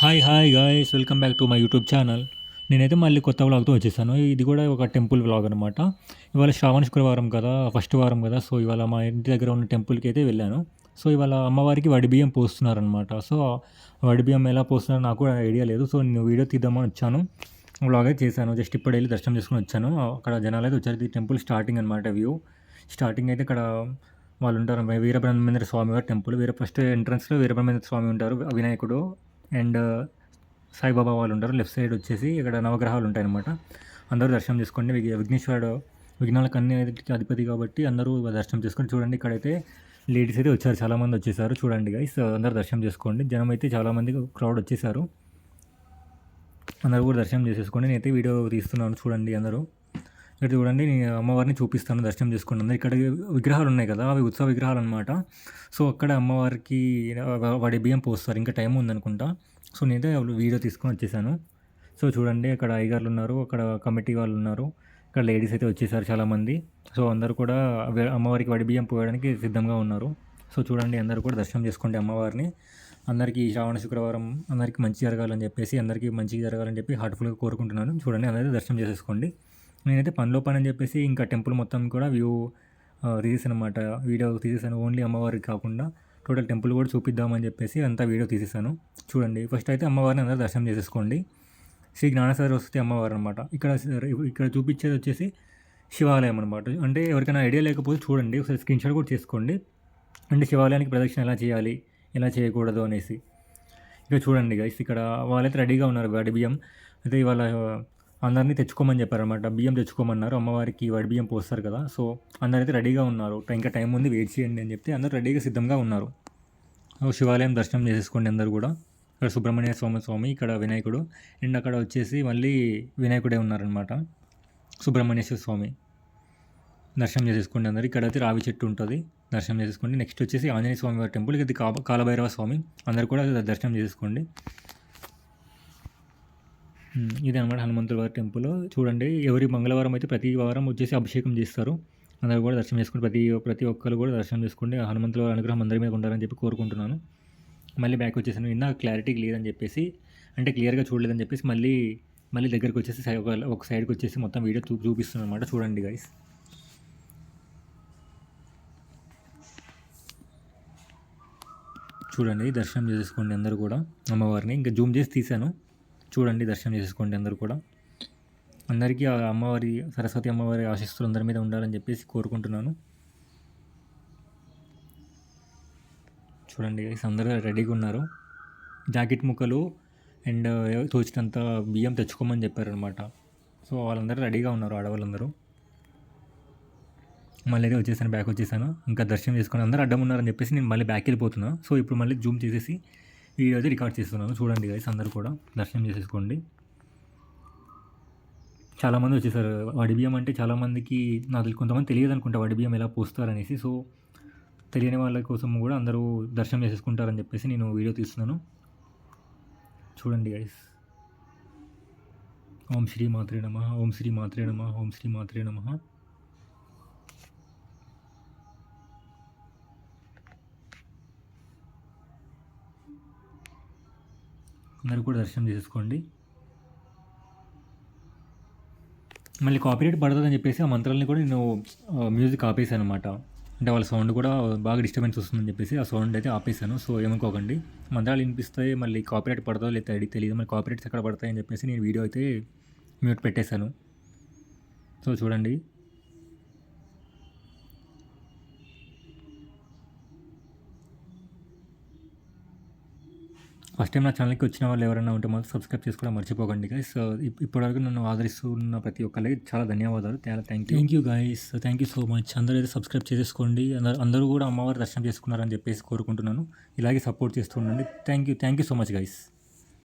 Hi hi guys welcome back to my YouTube channel నేనైతే మళ్ళీ కొత్త వ్లాగ్తో వచ్చేసాను. ఇది కూడా ఒక టెంపుల్ వ్లాగ్ అనమాట ఇవాళ శ్రావణ శుక్రవారం కదా ఫస్ట్ వారం కదా సో ఇవాళ మా ఇంటి దగ్గర ఉన్న టెంపుల్కి అయితే వెళ్ళాను. సో ఇవాళ అమ్మవారికి వడి బియ్యం పోస్తున్నారనమాట సో వడి బియ్యం ఎలా పోస్తున్నారో నాకు కూడా ఐడియా లేదు. సో నేను వీడియో తీద్దామని వచ్చాను. వ్లాగ్ అయితే చేశాను. జస్ట్ ఇప్పుడు వెళ్ళి దర్శనం చేసుకుని వచ్చాను. అక్కడ జనాలు అయితే వచ్చారు. ఇది టెంపుల్ స్టార్టింగ్ అనమాట వ్యూ స్టార్టింగ్ అయితే ఇక్కడ వాళ్ళు ఉంటారు. వీరబ్రహ్మేంద్ర స్వామి వారి టెంపుల్ వీర ఫస్ట్ ఎంట్రన్స్లో వీరబ్రహ్మేంద్ర స్వామి ఉంటారు వినాయకుడు. అండ్ సాయిబాబా వాళ్ళు ఉంటారు. లెఫ్ట్ సైడ్ వచ్చేసి ఇక్కడ నవగ్రహాలు ఉంటాయన్నమాట. అందరూ దర్శనం చేసుకోండి. విఘ్- విఘ్నేశ్వరుడు విఘ్నాలకు అన్ని అధిపతి కాబట్టి అందరూ దర్శనం చేసుకొని చూడండి. ఇక్కడైతే లేడీస్ అయితే వచ్చారు. చాలామంది వచ్చేసారు. చూడండి గైస్ అందరు దర్శనం చేసుకోండి. జనం అయితే చాలామంది క్రౌడ్ వచ్చేసారు. అందరూ కూడా దర్శనం చేసేసుకోండి. నేనైతే వీడియో తీస్తున్నాను. చూడండి అందరూ. ఇక్కడ చూడండి నేను అమ్మవారిని చూపిస్తాను దర్శనం చేసుకోండి ఇక్కడ విగ్రహాలు ఉన్నాయి కదా అవి ఉత్సవ విగ్రహాలు అనమాట సో అక్కడ అమ్మవారికి వాడి బియ్యం పోస్తారు ఇంకా టైం ఉందనుకుంటా. సో నేనైతే వీడియో తీసుకొని వచ్చేసాను. సో చూడండి అక్కడ అయ్యగారులు ఉన్నారు అక్కడ కమిటీ వాళ్ళు ఉన్నారు ఇక్కడ లేడీస్ అయితే వచ్చేసారు చాలామంది. సో అందరూ కూడా అమ్మవారికి వడి బియ్యం పోయడానికి సిద్ధంగా ఉన్నారు. సో చూడండి అందరూ కూడా దర్శనం చేసుకోండి అమ్మవారిని. అందరికీ శ్రావణ శుక్రవారం అందరికీ మంచి జరగాలని చెప్పేసి అందరికీ మంచి జరగాలని చెప్పి హార్ట్ఫుల్గా కోరుకుంటున్నాను. చూడండి అందరికీ దర్శనం చేసేసుకోండి. నేనైతే పనిలో పని అని చెప్పేసి ఇంకా టెంపుల్ మొత్తం కూడా వ్యూ తీసేసాను అనమాట వీడియో తీసేసాను. ఓన్లీ అమ్మవారికి కాకుండా టోటల్ టెంపుల్ కూడా చూపిద్దామని చెప్పేసి అంతా వీడియో తీసేసాను. చూడండి. ఫస్ట్ అయితే అమ్మవారిని అందరూ దర్శనం చేసేసుకోండి. శ్రీ జ్ఞాన వస్తే అమ్మవారు అనమాట ఇక్కడ ఇక్కడ చూపించేది వచ్చేసి శివాలయం అనమాట అంటే ఎవరికైనా ఐడియా లేకపోతే చూడండి. ఒకసారి స్క్రీన్ షాట్ కూడా చేసుకోండి అంటే శివాలయానికి ప్రదక్షిణ ఎలా చేయాలి? ఎలా చేయకూడదు అనేసి. ఇక చూడండి గైస్ ఇక్కడ వాళ్ళైతే రెడీగా ఉన్నారు. వాడి బియ్యం. అయితే ఇవాళ అందరినీ తెచ్చుకోమని చెప్పారనమాట బియ్యం తెచ్చుకోమన్నారు. అమ్మవారికి వడి బియ్యం పోస్తారు కదా. సో అందరైతే రెడీగా ఉన్నారు. ఇంకా టైం ఉంది వెయిట్ చేయండి అని చెప్తే అందరూ రెడీగా సిద్ధంగా ఉన్నారు. శివాలయం దర్శనం చేసేసుకోండి అందరు కూడా. ఇక్కడ సుబ్రహ్మణ్య స్వామి స్వామి ఇక్కడ వినాయకుడు. అండ్ అక్కడ వచ్చేసి మళ్ళీ వినాయకుడే ఉన్నారనమాట సుబ్రహ్మణ్యేశ్వర స్వామి. దర్శనం చేసేసుకోండి అందరు. ఇక్కడ అయితే రావి చెట్టు ఉంటుంది. దర్శనం చేసేసుకోండి. నెక్స్ట్ వచ్చేసి ఆంజనేయ స్వామి వారి టెంపుల్ ఇది కా కాలభైరవ స్వామి. అందరు కూడా దర్శనం చేసేసుకోండి. ఇది అనమాట హనుమంతుల వారి టెంపుల్. చూడండి ఎవరి మంగళవారం అయితే ప్రతి వారం వచ్చేసి అభిషేకం చేస్తారు. అందరూ కూడా దర్శనం చేసుకుని ప్రతి ప్రతి ఒక్కరు కూడా దర్శనం చేసుకోండి ఆ హనుమంతుల వారి అనుగ్రహం అందరి మీద ఉండాలని చెప్పి కోరుకుంటున్నాను. మళ్ళీ బ్యాక్ వచ్చేసాను. ఇందాక క్లారిటీ లేదని చెప్పేసి అంటే క్లియర్గా చూడలేదని చెప్పేసి మళ్ళీ మళ్ళీ దగ్గరికి వచ్చేసి ఒక ఒక సైడ్కి వచ్చేసి మొత్తం వీడియో చూ చూపిస్తున్నాను అనమాట చూడండి గైస్ చూడండి దర్శనం చేసుకోండి అందరూ కూడా అమ్మవారిని. ఇంకా జూమ్ చేసి తీశాను చూడండి దర్శనం చేసుకోండి అందరూ కూడా. అందరికీ ఆ అమ్మవారి సరస్వతి అమ్మవారి ఆశిస్తులు అందరి మీద ఉండాలని చెప్పేసి కోరుకుంటున్నాను. చూడండి అందరూ రెడీగా ఉన్నారు. జాకెట్ ముక్కలు అండ్ తోచినంత బియ్యం తెచ్చుకోమని చెప్పారనమాట సో వాళ్ళందరూ రెడీగా ఉన్నారు ఆడవాళ్ళందరూ. మళ్ళీ అయితే వచ్చేసాను బ్యాక్ వచ్చేసాను. ఇంకా దర్శనం చేసుకుని అందరూ అడ్డం ఉన్నారని చెప్పేసి నేను మళ్ళీ బ్యాక్ వెళ్ళిపోతున్నా. సో ఇప్పుడు మళ్ళీ జూమ్ చేసేసి వీడియో అయితే రికార్డ్ చేస్తున్నాను. చూడండి గైస్ అందరూ కూడా దర్శనం చేసేసుకోండి. చాలామంది వచ్చేసారు. వడిబియ్యం అంటే చాలామందికి నాకు కొంతమంది తెలియదు అనుకుంటా వడి బియ్యం ఎలా పోస్తారనేసి. సో తెలియని వాళ్ళ కోసం కూడా అందరూ దర్శనం చేసేసుకుంటారని చెప్పేసి నేను వీడియో తీస్తున్నాను. చూడండి గైస్ ఓం శ్రీ మాత్రే నమ ఓం శ్రీ మాత్రే నమ ఓం శ్రీ మాత్రే నమ. అందరూ కూడా దర్శనం చేసుకోండి. మళ్ళీ కాపీరేట్ పడుతుందని చెప్పేసి ఆ మంత్రాలని కూడా నేను మ్యూజిక్ ఆపేసాను అనమాట అంటే వాళ్ళ సౌండ్ కూడా బాగా డిస్టర్బెన్స్ వస్తుందని చెప్పేసి ఆ సౌండ్ అయితే ఆపేసాను సో ఏమనుకోకండి. మంత్రాలు వినిపిస్తాయి మళ్ళీ కాపీరేట్ పడదో లేదా అడిగి తెలియదు. మళ్ళీ కాపీరేట్స్ ఎక్కడ పడతాయని చెప్పేసి నేను వీడియో అయితే మ్యూట్ పెట్టేశాను. సో చూడండి. ఫస్ట్ టైం నా ఛానల్కి వచ్చిన వాళ్ళు ఎవరైనా ఉంటే మాత్రం సబ్స్క్రైబ్ చేసుకోవడం మర్చిపోకండి గైస్ ఇప్పటివరకు నన్ను ఆదరిస్తున్న ప్రతి ఒక్కరికి చాలా ధన్యవాదాలు. చాలా thank you thank you guys thank you so much అందరూ అయితే సబ్స్క్రైబ్ చేసేసుకోండి. అందరూ అందరూ కూడా అమ్మవారి దర్శనం చేసుకున్నారని చెప్పేసి కోరుకుంటున్నాను. ఇలాగే support చేస్తుండండి thank you thank you so much guys